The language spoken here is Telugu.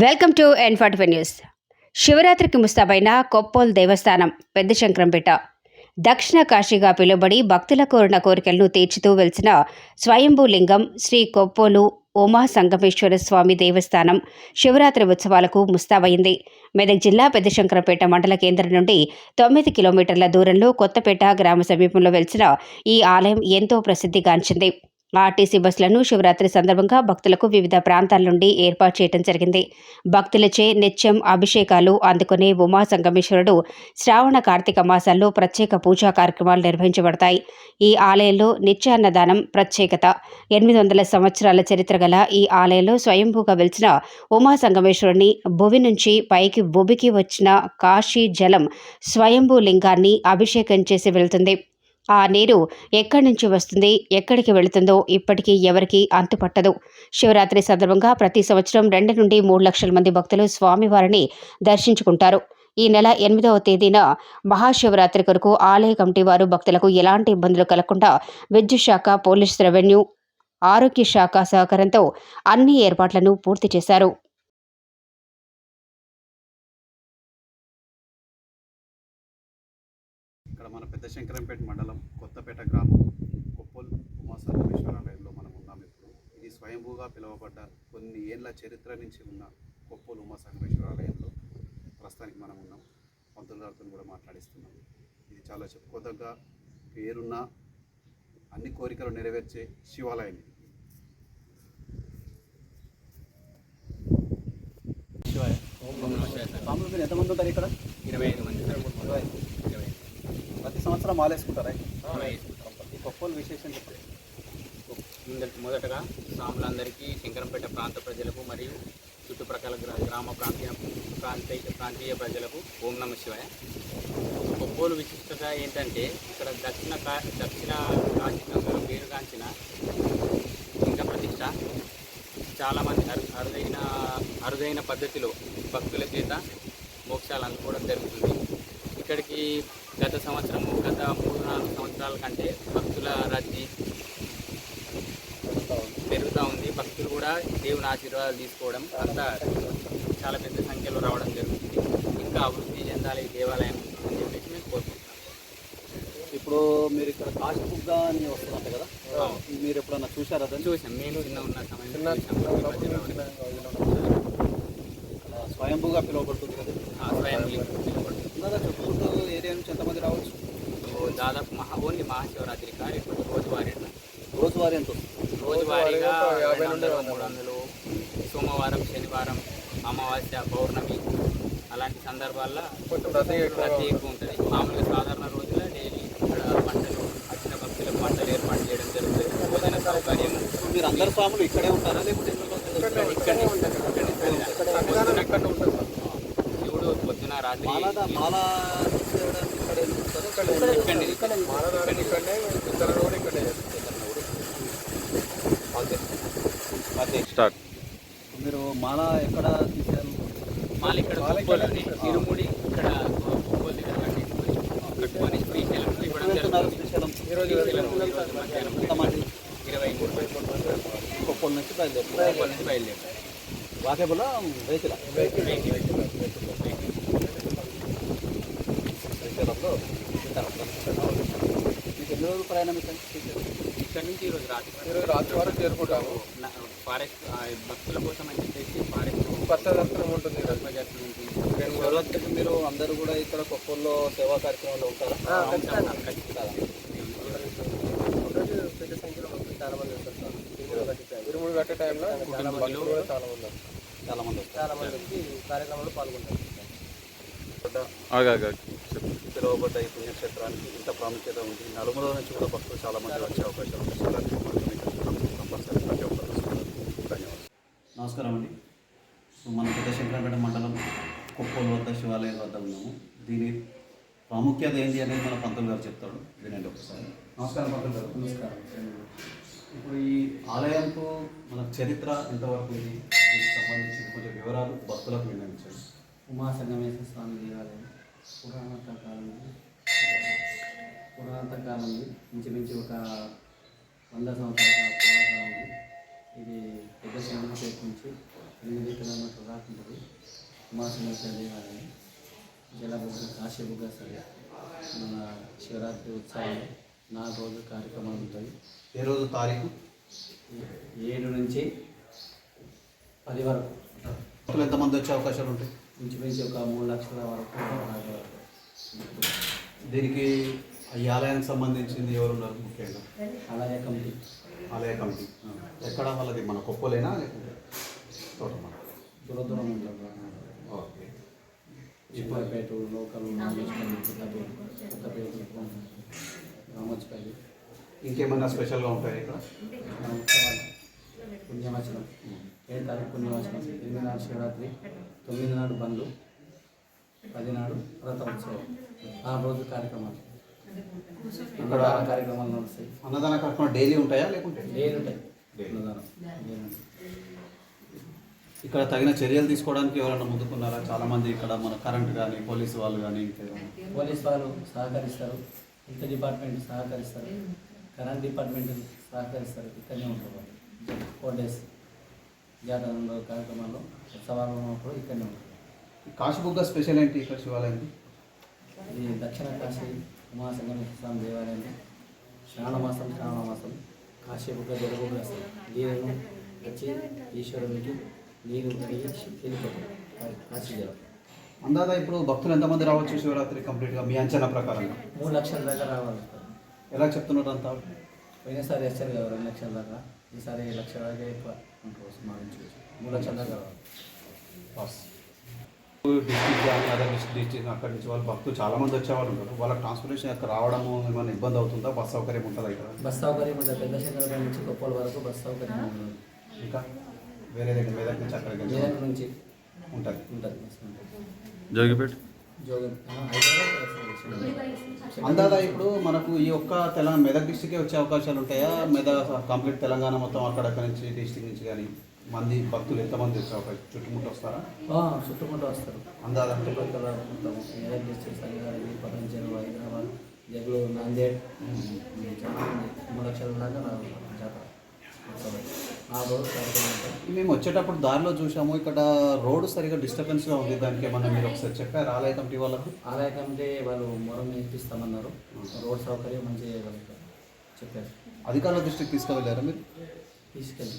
Welcome to N forty news. శివరాత్రికి ముస్తాబైన కొప్పోల్ దేవస్థానం పెద్ద శంకరంపేట దక్షిణ కాశీగా పిలువబడి భక్తుల కోరిన కోరికలను తీర్చుతూ వెలిసిన స్వయంభూ లింగం శ్రీ కొప్పోలు ఉమా సంగమేశ్వర స్వామి దేవస్థానం శివరాత్రి ఉత్సవాలకు ముస్తాబైంది. మెదక్ జిల్లా పెద్దశంకరపేట మండల కేంద్రం నుండి తొమ్మిది కిలోమీటర్ల దూరంలో కొత్తపేట గ్రామ సమీపంలో వెలిసిన ఈ ఆలయం ఎంతో ప్రసిద్ధిగాంచింది. ఆర్టీసీ బస్సులను శివరాత్రి సందర్భంగా భక్తులకు వివిధ ప్రాంతాల నుండి ఏర్పాటు చేయడం జరిగింది. భక్తులచే నిత్యం అభిషేకాలు అందుకునే ఉమా సంగమేశ్వరుడు శ్రావణ కార్తీక మాసాల్లో ప్రత్యేక పూజా కార్యక్రమాలు నిర్వహించబడతాయి. ఈ ఆలయంలో నిత్యాన్నదానం ప్రత్యేకత. ఎనిమిది వందల సంవత్సరాల చరిత్ర గల ఈ ఆలయంలో స్వయంభూగా వెలిసిన ఉమా సంగమేశ్వరుని భువి నుంచి పైకి భువికి వచ్చిన కాశీ జలం స్వయంభూ లింగాన్ని అభిషేకం చేసి వెళ్తుంది. ఆ నీరు ఎక్కడి నుంచి వస్తుంది ఎక్కడికి వెళుతుందో ఇప్పటికీ ఎవరికీ అంతుపట్టదు. శివరాత్రి సందర్భంగా ప్రతి సంవత్సరం రెండు నుండి మూడు లక్షల మంది భక్తులు స్వామివారిని దర్శించుకుంటారు. ఈ నెల ఎనిమిదవ తేదీన మహాశివరాత్రి కొరకు ఆలయ కమిటీ వారు భక్తులకు ఎలాంటి ఇబ్బందులు కలగకుండా విద్యుత్ శాఖ పోలీస్ రెవెన్యూ ఆరోగ్య శాఖ సహకారంతో అన్ని ఏర్పాట్లను పూర్తి చేశారు. పెద్ద శంకరంపేట మండలం కొత్తపేట గ్రామం కొప్పల్ ఉమాసర్వేశ్వర ఆలయంలో మనం ఉన్నాం ఇప్పుడు. ఇది స్వయంభూగా పిలువబడ్డ కొన్ని ఏళ్ళ చరిత్ర నుంచి ఉన్న కొప్పల్ ఉమాసర్వేశ్వర ఆలయంలో ప్రస్తుతానికి మనం ఉన్నాం. పంతులు గారితో కూడా మాట్లాడిస్తున్నాం. ఇది చాలా చెప్పుకోదగ్గ పేరున్న అన్ని కోరికలు నెరవేర్చే శివాలయం ఇది. ఎంతమంది ఉంటారు ఇక్కడ? ఇరవై ఐదు మంది. ప్రతి సంవత్సరం మాలేసుకుంటారా? ఈ కొప్పలు విశేషం ముందట మొదటగా స్వాములందరికీ శంకరంపేట ప్రాంత ప్రజలకు మరియు చుట్టుప్రక్కల గ్రా- గ్రామ ప్రాంతీయ ప్రాంతీయ ప్రాంతీయ ప్రజలకు ఓం నమ శివాయ. ఒక్కోలు విశిష్టత ఏంటంటే ఇక్కడ దక్షిణ కా దక్షిణ కాశీగంగా పేరుగాంచిన లింగ ప్రతిష్ట చాలామంది అరు అరుదైన అరుదైన పద్ధతిలో భక్తుల చేత మోక్షాలు అందుకోవడం జరుగుతుంది. ఇక్కడికి గత సంవత్సరము గత మూడు నాలుగు సంవత్సరాల కంటే భక్తుల రద్దీ పెరుగుతూ ఉంది. భక్తులు కూడా దేవుని ఆశీర్వాదాలు తీసుకోవడం అంతా చాలా పెద్ద సంఖ్యలో రావడం జరుగుతుంది. ఇంకా అభివృద్ధి చెందాలి ఈ దేవాలయం అని చెప్పేసి మేము కోరుకుంటున్నాం. ఇప్పుడు మీరు ఇక్కడ కాశీ బుగ్గ అని వస్తున్నట్టు కదా? మీరు ఎప్పుడన్నా చూసారా దాన్ని? చూసాం మేము చిన్న ఉన్న సమయంలో స్వయంభూగా పిలువబడుతుంది కదా? ఆ స్వయం లింగం పిలువబడుతుంది. నుంచి ఎంతమంది రావచ్చు? దాదాపు మహా ఓన్లీ మహాశివరాత్రి కార్యక్రమం రోజువారీ రోజువారీ ఎంత. రోజువారీగా రెండు వందలు మూడు వందలు సోమవారం శనివారం అమావాస్య పౌర్ణమి అలాంటి సందర్భాల్లో రద్దీ ఎక్కువ ఉంటుంది. మామూలుగా సాధారణ రోజుల్లో డైలీ ఇక్కడ పంటలు వచ్చిన భక్తులకు పంటలు ఏర్పాటు చేయడం జరుగుతుంది. భోజన సౌకర్యం. ఇప్పుడు మీరు అందరు స్వాములు ఇక్కడే ఉంటారా? లేకపోతే ఇక్కడనే పొద్దున ఇక్కడ ఉంటుంది శివుడు పొద్దున రాత్రి స్టార్ట్. మీరు మాల ఎక్కడ తీశారు? మాల ఇక్కడ కొప్పలోని ఇరుముడి ఇక్కడ కొప్పలు దగ్గర కట్టేసుకొని కట్టుకొని శ్రీశైలం ఇవ్వడం జరుగుతుంది. ఈరోజు మధ్యాహ్నం ఇరవై మూడు కొప్పల నుంచి బయలుదేరు కొప్పల నుంచి బయలుదేరాం వాకేబుల్ వెహికల్. శ్రీశైలంలో మీకు ఎన్ని రోజులు ప్రయాణం ఇక్కడ ఇక్కడ నుంచి ఈరోజు రాత్రి ఈరోజు రాత్రి వరకు చేరుకుంటాము. ఫారెస్ట్ భక్తుల కోసం అని చెప్పేసి ఫారెస్ట్ కొత్త దర్శనం ఉంటుంది. దర్శనం ఉంటుంది. శివరాత్రికి మీరు అందరూ కూడా ఇక్కడ కొప్పల్లో సేవా కార్యక్రమాలు ఉంటారా? ఖచ్చితంగా. పెద్ద సంఖ్యలో చాలా మంది వస్తారు ఇరుముడు కట్టే టైంలో. చాలా మంది చాలా మంది వస్తారు. చాలా మంది వచ్చి కార్యక్రమంలో పాల్గొంటారు. పిలువబడ్డ ఈ పుణ్యక్షేత్రానికి ఇంత ప్రాముఖ్యత ఉంది. నలుమూల నుంచి కూడా భక్తులు చాలా మంది వచ్చే అవకాశం. ధన్యవాదాలు. నమస్కారం అండి. సో మన పెద్ద శంకరపేట మండలం కొప్పోలు వద్ద శివాలయం వద్ద ఉన్నాము. దీని ప్రాముఖ్యత ఏంటి అనేది మన పంతులు గారు చెప్తాడు వినండి ఒకసారి. నమస్కారం పంతులు గారు. నమస్కారం. ఇప్పుడు ఈ ఆలయంకు మన చరిత్ర ఎంతవరకు ఉంది? దీనికి సంబంధించి కొంచెం వివరాలు భక్తులకు విన్నవించండి. ఉమా సంగమేశ్వర స్వామి దేవాలయం. పురాణత కాలం పురాణత కాలం ఇంచుమించు ఒక వంద సంవత్సరాల పురాతనం ఉంది ఇది పెద్ద సంగమేశ్వర నుంచి ఎనిమిది కిలోమీటర్లు రాకుంటుంది ఉమాసమేశ్వర దేవాలయం జలబుగ్గ కాశీబుగ్గ సరే మన శివరాత్రి ఉత్సవాలు నాలుగు రోజులు కార్యక్రమాలు ఉంటాయి. ఏ రోజు తారీఖు? ఏడు నుంచి పది వరకు. ఎంతమంది వచ్చే అవకాశాలు ఉంటాయి? ఇంచుమించు ఒక మూడు లక్షల వరకు. దీనికి ఈ ఆలయానికి సంబంధించింది ఎవరు ఉన్నారు ముఖ్యంగా? అలాగే కమిటీ. ఆలయ కమిటీ. ఎక్కడ వాళ్ళది? మన కొప్పలేనా లేకుంటే తోటమా దూర దూరం ఉంటారు ఓకే. చిప్పలపేట లోకల్ కొత్తపేట రామోజపల్లి ఇంకేమన్నా స్పెషల్గా ఉంటాయి ఇక్కడ? పుణ్యవచనం. ఏడు తారీఖు పుణ్యవచనం ఎనిమిది నాడు శివరాత్రి తొమ్మిది నాడు బంధు పది నాడు వ్రత ఉత్సవం. నాలుగు రోజులు కార్యక్రమాలు. ఇక్కడ కార్యక్రమాలు నడుస్తాయి. అన్నదాన కార్యక్రమం డైలీ ఉంటాయా లేకుంటే? డైలీ ఉంటాయి. అన్నదానం. ఇక్కడ తగిన చర్యలు తీసుకోవడానికి ఎవరైనా ముందుకున్నారా? చాలా మంది ఇక్కడ మన కరెంట్ కానీ పోలీసు వాళ్ళు కానీ పోలీస్ వాళ్ళు సహకరిస్తారు. హెల్త్ డిపార్ట్మెంట్ సహకరిస్తారు. కరెంట్ డిపార్ట్మెంట్ సహకరిస్తారు. ఇక్కడనే ఉంటారు వాళ్ళు. Four days. జాతరంలో కార్యక్రమాల్లో ఉత్సవాలు ఉన్నప్పుడు ఇక్కడనే ఉంటారు కాశీబుగ్గ స్పెషల్ ఏంటి ఇక్కడ శివాలయంకి? ఇది దక్షిణ కాశీ ఉమాసంగమేశ్వర స్వామి దేవాలయం శ్రావణమాసం శ్రావణమాసం కాశీబుగ్గ జరుగుబుగ్గ అసలు నీరును వచ్చి ఈశ్వరునికి నీరు వెళ్ళిపోతుంది కాశీ జలం అందాదా ఇప్పుడు భక్తులు ఎంతమంది రావచ్చు శివరాత్రి కంప్లీట్గా? మీ అంచనా ప్రకారంగా. మూడు లక్షల దాకా రావాలి. ఎలా చెప్తున్నారు అంతా? పోయినసారి వచ్చారు కదా రెండు లక్షల దాకా. ఈసారి లక్ష దాకా ఎక్కువ. మూడు లక్షల బస్ అదర్ డిస్టిక్ అక్కడి నుంచి వాళ్ళు భక్తులు చాలా మంది వచ్చేవాళ్ళు ఉంటారు. వాళ్ళ ట్రాన్స్పోర్టేషన్ యొక్క రావడము ఏమైనా ఇబ్బంది అవుతుందా? బస్ సౌకర్యం ఉంటుందా ఇక్కడ? బస్ సౌకర్యం ఉంటుంది. పెద్ద శంకర నుంచి కొప్పల వరకు బస్ సౌకర్యం ఉంటుంది. ఇంకా? వేరే దగ్గర మెదక్ నుంచి అక్కడికి నుంచి. ఉంటుంది ఉంటుంది బస్ ఉంటుంది. జోగిపేట? అందాదా ఇప్పుడు మనకు ఈ ఒక్క తెలంగాణ మెదక్ డిస్టికే వచ్చే అవకాశాలు ఉంటాయా? మెదక్ కంప్లీట్ తెలంగాణ మొత్తం అక్కడక్కడ నుంచి డిస్టిక్ నుంచి కానీ మంది భక్తులు ఎంతమంది వచ్చే అవకాశం? చుట్టుముట్టు వస్తారా? చుట్టుముట్టు వస్తారు. అందాదా. చుట్టుపక్కల మొత్తం మెదక్ డిస్ట్రిక్ట్ సంగారెడ్డి పతంజలు హైదరాబాద్ జగలూరు నాందేడ్ మూడు లక్షల దాకా జాతర. ఆ రోజు మేము వచ్చేటప్పుడు దారిలో చూసాము ఇక్కడ రోడ్డు సరిగా డిస్టర్బెన్స్గా ఉంది దానికి ఏమన్నా మీరు ఒకసారి చెప్పారు? ఆలయ కమిటీ వాళ్ళకు? ఆలయ కమిటీ వాళ్ళు మొరం ఇప్పిస్తామన్నారు. రోడ్ సౌకర్యం మంచిగా చేయగలుగుతారు చెప్పారు. అధికారుల దృష్టికి తీసుకువెళ్ళారా మీరు? తీసుకెళ్ళి.